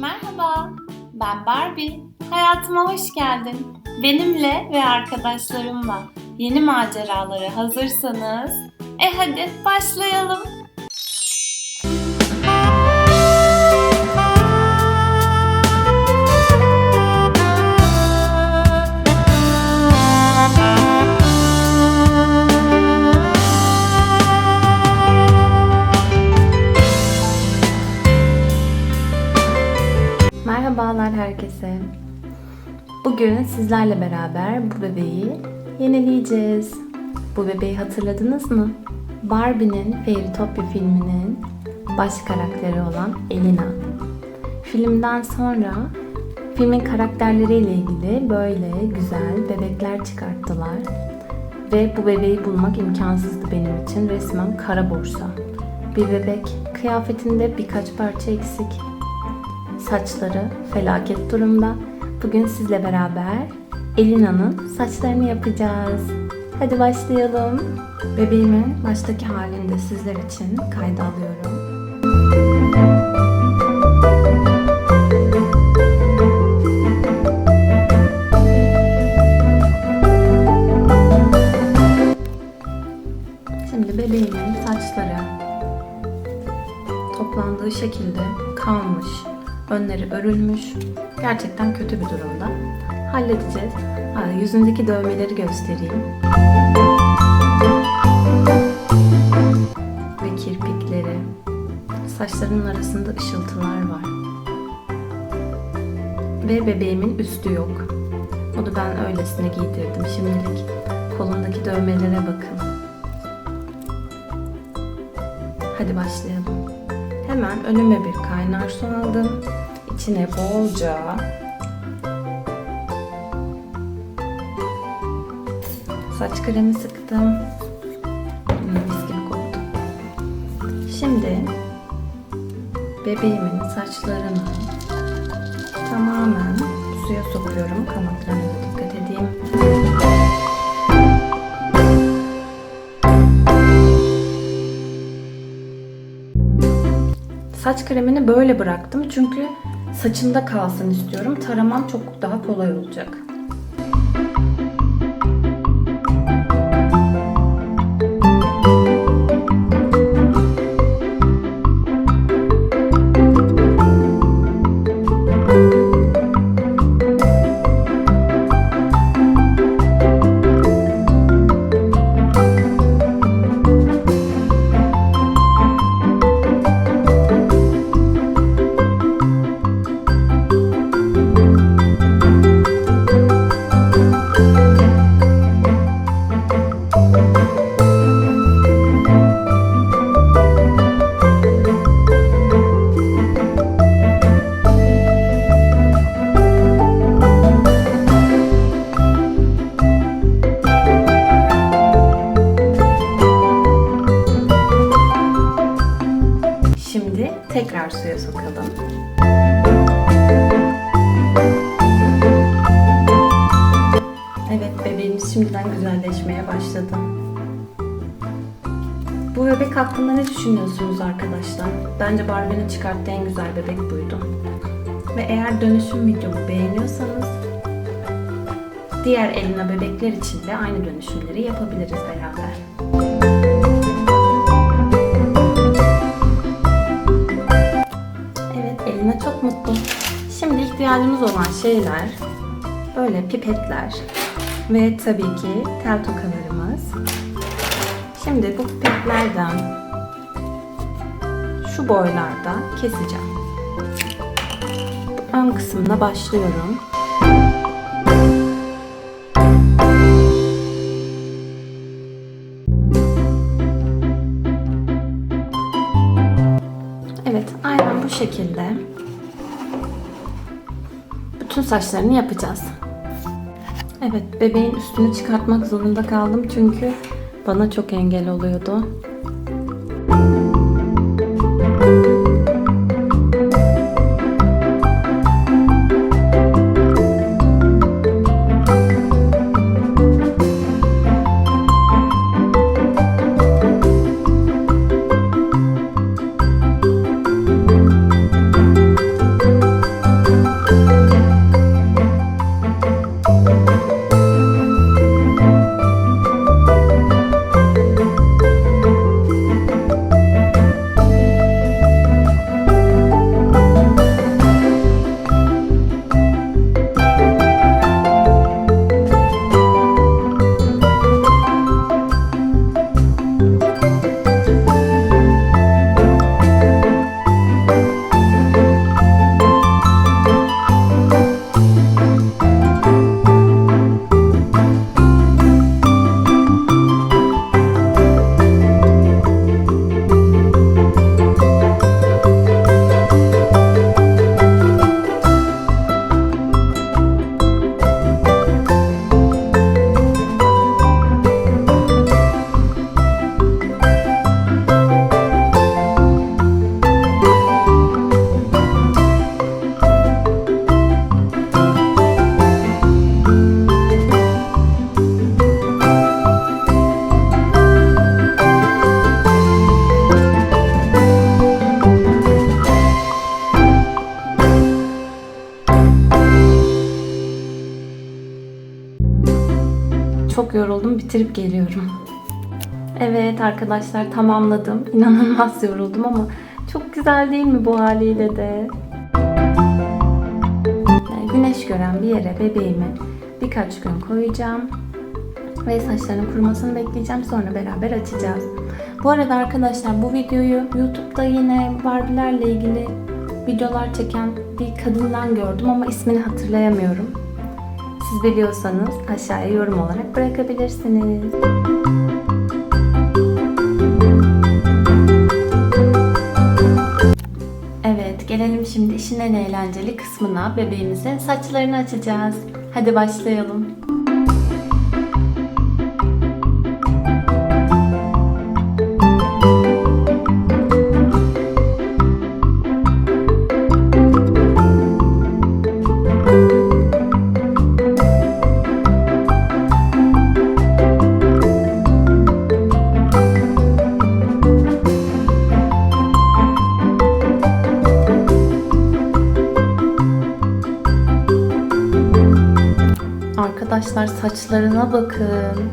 Merhaba, ben Barbie. Hayatıma hoş geldin. Benimle ve arkadaşlarımla yeni maceralara hazırsanız, e hadi başlayalım. Merhabalar herkese. Bugün sizlerle beraber bu bebeği yenileyeceğiz. Bu bebeği hatırladınız mı? Barbie'nin Fairytopia filminin baş karakteri olan Elina. Filmden sonra filmin karakterleriyle ilgili böyle güzel bebekler çıkarttılar. Ve bu bebeği bulmak imkansızdı benim için. Resmen kara borsa. Bir bebek kıyafetinde birkaç parça eksik, saçları felaket durumda. Bugün sizle beraber Elina'nın saçlarını yapacağız. Hadi başlayalım. Bebeğimin baştaki halini de sizler için kayda alıyorum. Önleri örülmüş. Gerçekten kötü bir durumda. Halledeceğiz. Ha, yüzündeki dövmeleri göstereyim. Ve kirpikleri. Saçlarının arasında ışıltılar var. Ve bebeğimin üstü yok. Onu ben öylesine giydirdim şimdilik. Kolundaki dövmelere bakın. Hadi başlayalım. Hemen önüme bir kaynar su aldım. İçine bolca saç kremi sıktım. Şimdi bebeğimin saçlarını tamamen suya sokuyorum. Kanatlarına dikkat edeyim. Saç kremini böyle bıraktım çünkü saçında kalsın istiyorum. Taramam çok daha kolay olacak. Tekrar suya sokalım. Evet bebeğimiz şimdiden güzelleşmeye başladı. Bu bebek hakkında ne düşünüyorsunuz arkadaşlar? Bence Barbie'nin çıkarttığı en güzel bebek buydu. Ve eğer dönüşüm videomu beğeniyorsanız diğer Elina bebekler için de aynı dönüşümleri yapabiliriz beraber. İhtiyacımız olan şeyler böyle pipetler ve tabii ki tel tokalarımız. Şimdi bu pipetlerden şu boylarda keseceğim. Ön kısmına başlıyorum. Evet, aynen bu şekilde bütün saçlarını yapacağız. Evet, bebeğin üstünü çıkartmak zorunda kaldım çünkü bana çok engel oluyordu. Yoruldum. Bitirip geliyorum. Evet arkadaşlar tamamladım. İnanılmaz yoruldum ama çok güzel değil mi bu haliyle de? Yani güneş gören bir yere bebeğimi birkaç gün koyacağım. Ve saçlarının kurumasını bekleyeceğim. Sonra beraber açacağız. Bu arada arkadaşlar bu videoyu YouTube'da yine Barbie'lerle ilgili videolar çeken bir kadından gördüm ama ismini hatırlayamıyorum. Siz biliyorsanız aşağıya yorum olarak bırakabilirsiniz. Evet, gelelim şimdi işin en eğlenceli kısmına. Bebeğimizin saçlarını açacağız. Hadi başlayalım. arkadaşlar saçlarına bakın.